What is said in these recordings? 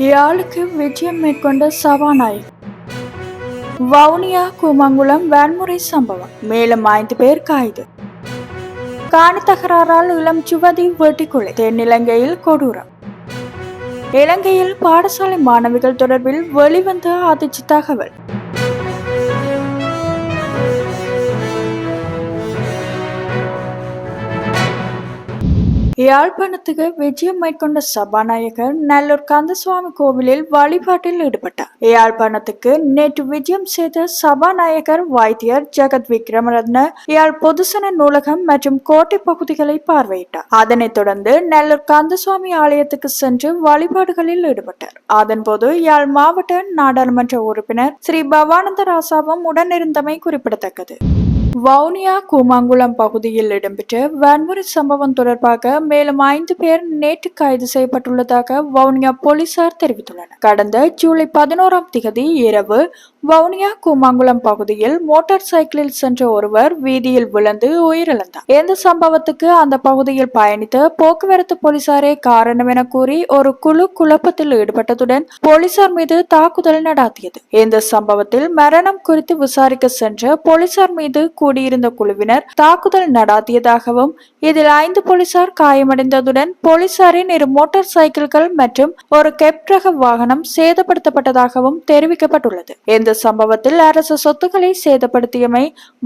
யாழுக்கு விஜயம் மேற்கொண்ட சபாநாயகர் வவுனியா கூமங்குளம் வன்முறை சம்பவம். மேலும் ஐந்து பேர் கைது. காணி தகராறால் இளம் சுவதி வெட்டிக்கொலை. தென்னிலங்கையில் கொடூரம். இலங்கையில் பாடசாலை மாணவிகள் தொடர்பில் வெளிவந்த அதிர்ச்சி தகவல். யாழ்ப்பாணத்துக்கு விஜயம் மேற்கொண்ட சபாநாயகர் நல்லூர் கந்தசுவாமி கோவிலில் வழிபாட்டில் ஈடுபட்டார். யாழ்ப்பாணத்துக்கு நேற்று விஜயம் செய்த சபாநாயகர் வைத்தியர் ஜெகத் விக்ரமரத்ன யாழ் பொதுசன நூலகம் மற்றும் கோட்டை பகுதிகளை பார்வையிட்டார். அதனைத் தொடர்ந்து நல்லூர் கந்தசுவாமி ஆலயத்துக்கு சென்று வழிபாடுகளில் ஈடுபட்டார். அதன்போது யாழ் மாவட்ட நாடாளுமன்ற உறுப்பினர் ஸ்ரீ பவானந்த ராசாவும் உடனிருந்தமை குறிப்பிடத்தக்கது. வவுனியா கூமாங்குளம் பகுதியில் இடம்பெற்ற வன்முறை சம்பவம் தொடர்பாக மேலும் ஐந்து பேர் நேற்று கைது செய்யப்பட்டுள்ளதாக வவுனியா போலீசார் தெரிவித்துள்ளனர். கடந்த ஜூலை பதினோராம் திகதி இரவு வவுனியா கூமாங்குளம் பகுதியில் மோட்டார் சைக்கிளில் சென்ற ஒருவர் வீதியில் விழுந்து உயிரிழந்தார். இந்த சம்பவத்துக்கு அந்த பகுதியில் பயணித்த போக்குவரத்து போலீசாரே காரணம் என கூறி ஒரு குழு குழப்பத்தில் ஈடுபட்டதுடன் போலீசார் மீது தாக்குதல் நடாத்தியது. இந்த சம்பவத்தில் மரணம் குறித்து விசாரிக்க சென்ற போலீசார் மீது கூடியிருந்த குழுவினர் தாக்குதல் நடாத்தியதாகவும் இதில் ஐந்து போலீசார் காயமடைந்ததுடன் போலீசாரின் இரு மோட்டார் சைக்கிள்கள் மற்றும் ஒரு கெப் ரக வாகனம் சேதப்படுத்தப்பட்டதாகவும் தெரிவிக்கப்பட்டுள்ளது. இந்த சம்பவத்தில் அரசு சொத்துக்களை சேதப்படுத்தியமை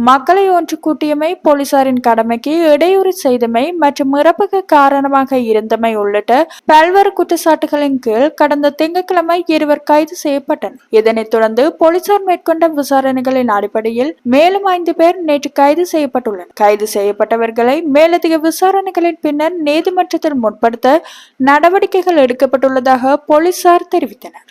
மக்களை ஒன்று கூட்டியமை போலீசாரின் கடமைக்கு இடையூறு செய்தமை மற்றும் இறப்புக்கு காரணமாக இருந்தமை உள்ளிட்ட பல்வேறு குற்றச்சாட்டுகளின் கீழ் கடந்த திங்கட்கிழமை இருவர் கைது செய்யப்பட்டனர். இதனைத் தொடர்ந்து போலீசார் மேற்கொண்ட விசாரணைகளின் அடிப்படையில் மேலும் ஐந்து பேர் நேற்று கைது செய்யப்பட்டுள்ளனர். கைது செய்யப்பட்டவர்களை மேலதிக விசாரணைகளின் பின்னர் நீதிமன்றத்தில் முற்படுத்த நடவடிக்கைகள் எடுக்கப்பட்டுள்ளதாக போலீசார் தெரிவித்தனர்.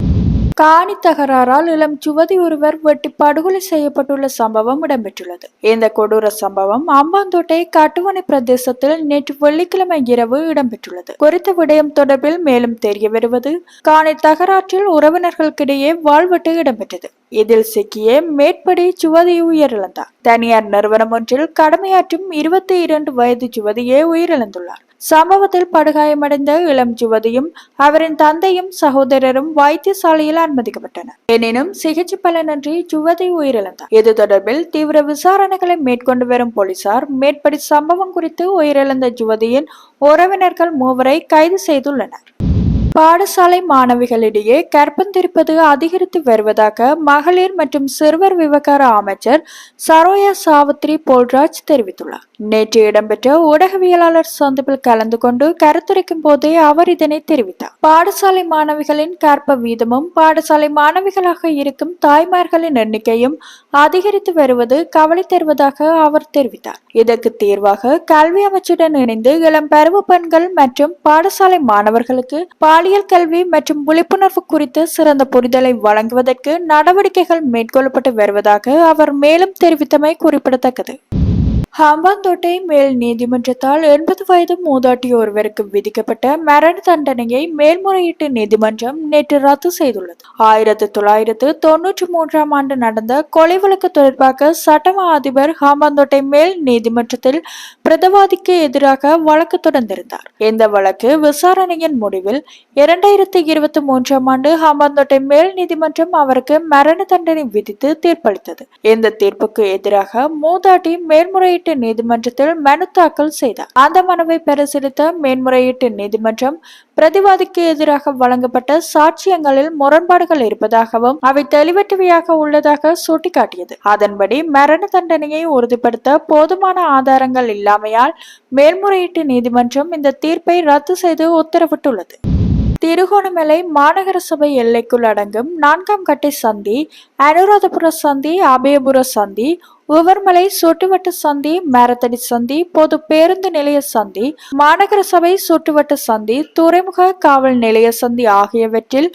காணி தகராறால் இளம் சுவதி ஒருவர் வெட்டி படுகொலை செய்யப்பட்டுள்ள சம்பவம் இடம்பெற்றுள்ளது. இந்த கொடூர சம்பவம் அம்பாந்தோட்டை கட்டுவனை பிரதேசத்தில் நேற்று வெள்ளிக்கிழமை இரவு இடம்பெற்றுள்ளது. குறித்த விடயம் தொடர்பில் மேலும் தெரிய வருவது காணி தகராற்றில் உறவினர்களுக்கிடையே வாழ்வெட்டு இடம்பெற்றது. இதில் சிக்கிய மேற்படி சுவதி உயிரிழந்தார். தனியார் நிறுவனம் ஒன்றில் கடமையாற்றும் இருபத்தி இரண்டு வயது சுவதியே உயிரிழந்துள்ளார். சம்பவத்தில் படுகாயமடைந்த இளம் சுவதியும் அவரின் தந்தையும் சகோதரரும் வைத்தியசாலையில் அனுமதிக்கப்பட்டனர். எனினும் சிகிச்சை பலனின்றி சுவதி உயிரிழந்தார். இது தொடர்பில் தீவிர விசாரணைகளை மேற்கொண்டு வரும் போலீசார் மேற்படி சம்பவம் குறித்து உயிரிழந்த சுவதியின் உறவினர்கள் மூவரை கைது செய்துள்ளனர். பாடசாலை மாணவிகளிடையே கற்பந்திருப்பது அதிகரித்து வருவதாக மகளிர் மற்றும் சிறுவர் விவகார அமைச்சர் சரோயா சாவித்ரி போல்ராஜ் தெரிவித்துள்ளார். நேற்று இடம்பெற்ற ஊடகவியலாளர் சந்திப்பில் கலந்து கொண்டு கருத்துரைக்கும் போதே அவர் இதனை தெரிவித்தார். பாடசாலை மாணவிகளின் கற்ப வீதமும் பாடசாலை மாணவிகளாக இருக்கும் தாய்மார்களின் எண்ணிக்கையும் அதிகரித்து வருவது கவலை தருவதாக அவர் தெரிவித்தார். இதற்கு தீர்வாக கல்வி அமைச்சுடன் இணைந்து இளம் பருவ பெண்கள் மற்றும் பாடசாலை மாணவர்களுக்கு பால் பாலியல் கல்வி மற்றும் விழிப்புணர்வு குறித்து சிறந்த புரிதலை வழங்குவதற்கு நடவடிக்கைகள் மேற்கொள்ளப்பட்டு வருவதாக அவர் மேலும் தெரிவித்தமை குறிப்பிடத்தக்கது. ஹாம்பாந்தோட்டை மேல் நீதிமன்றத்தால் எண்பது வயது மூதாட்டி ஒருவருக்கு விதிக்கப்பட்ட மரண தண்டனையை மேல்முறையீட்டு நீதிமன்றம் நேற்று ரத்து செய்துள்ளது. ஆயிரத்தி தொள்ளாயிரத்து தொன்னூற்றி மூன்றாம் ஆண்டு நடந்த கொலை வழக்கு தொடர்பாக சட்டம அதிபர் ஹாம்பாந்தோட்டை மேல் நீதிமன்றத்தில் பிரதவாதிக்கு எதிராக வழக்கு தொடர்ந்திருந்தார். இந்த வழக்கு விசாரணையின் முடிவில் இரண்டாயிரத்தி இருபத்தி மூன்றாம் ஆண்டு ஹாம்பாந்தோட்டை மேல் நீதிமன்றம் அவருக்கு மரண தண்டனை விதித்து தீர்ப்பளித்தது. இந்த தீர்ப்புக்கு எதிராக மூதாட்டி மேல்முறையீட்டு மேன்முறையீட்டு நீதிமன்றத்தில் மனு தாக்கல் செய்தார். அந்த மனுவை பரிசீலித்த மேன்முறையீட்டு நீதிமன்றம் பிரதிவாதிக்கு எதிராக வழங்கப்பட்ட சாட்சியங்களில் முரண்பாடுகள் இருப்பதாகவும் அவை தெளிவற்றவையாக உள்ளதாக சுட்டிக்காட்டியது. அதன்படி மரண தண்டனையை உறுதிப்படுத்த போதுமான ஆதாரங்கள் இல்லாமையால் மேல்முறையீட்டு நீதிமன்றம் இந்த தீர்ப்பை ரத்து செய்து உத்தரவிட்டுள்ளது. திருகோணமலை மாநகர சபை எல்லைக்குள் அடங்கும் நான்காம் கட்டை சந்தி அனுராதபுர சந்தி அபயபுர சந்தி உவர்மலை சுட்டுவட்ட சந்தி மேரத்தடி சந்தி பொது பேருந்து நிலைய சந்தி மாநகர சபை சுட்டுவட்டு சந்தி துறைமுக காவல் நிலைய சந்தி ஆகியவற்றில்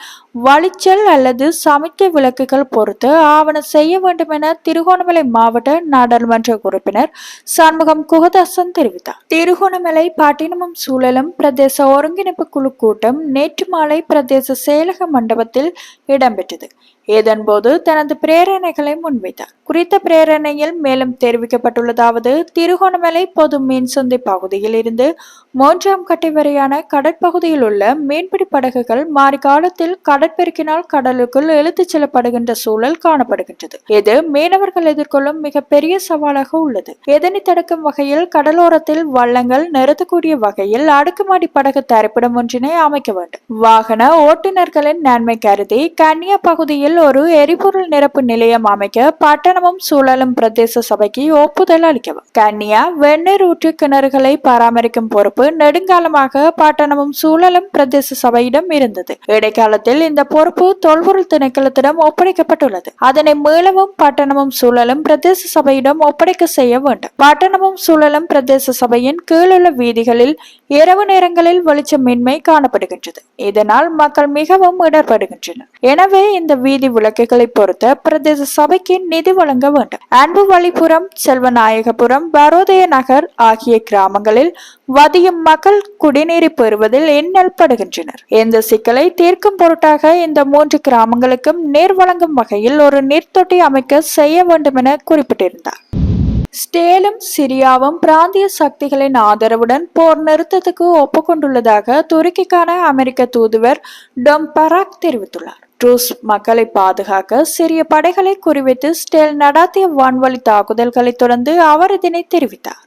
வழிச்சல் அல்லது சமிக்கை விளக்குகள் பொறுத்து ஆவணம் செய்ய வேண்டும் என திருகோணமலை மாவட்ட நாடாளுமன்ற உறுப்பினர் சண்முகம் குகதாசன் தெரிவித்தார். திருகோணமலை பட்டினமும் சூழலும் பிரதேச ஒருங்கிணைப்பு குழு கூட்டம் நேற்று மாலை பிரதேச செயலக மண்டபத்தில் இடம்பெற்றது. இதன்போது தனது பிரேரணைகளை முன்வைத்தார். குறித்த பிரேரணையில் மேலும் தெரிவிக்கப்பட்டுள்ளதாவது திருகோணமலை பொது மீன் சந்தை பகுதியில் இருந்து மூன்றாம் கட்டை வரையான கடற்பகுதியில் உள்ள மீன்பிடி படகுகள் மாறி காலத்தில் கடற்பெருக்கினால் கடலுக்குள் இழுத்துச் செல்லப்படுகின்ற சூழல் காணப்படுகின்றது. இது மீனவர்கள் எதிர்கொள்ளும் மிக பெரிய சவாலாக உள்ளது. இதனை தடுக்கும் வகையில் கடலோரத்தில் வள்ளங்கள் நிறுத்தக்கூடிய வகையில் அடுக்குமாடி படகு தரிப்பிடம் ஒன்றினை அமைக்க வேண்டும். வாகன ஓட்டுநர்களின் நன்மை கருதி கன்னியா பகுதியில் ஒரு எரிபொருள் நிரப்பு நிலையம் அமைக்க பட்டணமும் சூழலும் பிரதேச சபைக்கு ஒப்புதல் அளிக்கவும். கன்னியா வெந்நீர் ஊற்று கிணறுகளை பராமரிக்கும் பொறுப்பு நெடுங்காலமாக பட்டணமும் சூழலும் பிரதேச சபையிடம் இருந்தது. இடைக்காலத்தில் இந்த பொறுப்பு தொல்பொருள் திணைக்களத்திடம் ஒப்படைக்கப்பட்டுள்ளது. அதனை மீளவும் பட்டணமும் சூழலும் பிரதேச சபையிடம் ஒப்படைக்க செய்ய வேண்டும். பட்டணமும் சூழலும் பிரதேச சபையின் கீழுள்ள வீதிகளில் இரவு நேரங்களில் வெளிச்சமின்மை காணப்படுகின்றது. இதனால் மக்கள் மிகவும் இடர்படுகின்றனர். எனவே இந்த வீதி விளக்குகளை பொறுத்த பிரதேச சபைக்கு நிதி வழங்க வேண்டும். அன்பு வழிபுரம் செல்வநாயகபுரம் பரோதய நகர் ஆகிய கிராமங்களில் வதியும் மக்கள் குடிநீரை பெறுவதில் இன்னல் படுகின்றனர் இந்த சிக்கலை தீர்க்கும் பொருட்டாக இந்த மூன்று கிராமங்களுக்கும் நீர் வழங்கும் வகையில் ஒரு நீர்த்தொட்டி அமைக்க செய்ய வேண்டும் என குறிப்பிட்டிருந்தார். ஸ்டேலும் சிரியாவும் பிராந்திய சக்திகளின் ஆதரவுடன் போர் நிறுத்தத்துக்கு ஒப்புக்கொண்டுள்ளதாக துருக்கிக்கான அமெரிக்க தூதுவர் டொம் பராக் தெரிவித்துள்ளார். ட்ரூஸ் மக்களை பாதுகாக்க சிறிய படைகளை குறிவைத்து ஸ்டேல் நடாத்திய வான்வழி தாக்குதல்களை தொடர்ந்து அவர் இதனை தெரிவித்தார்.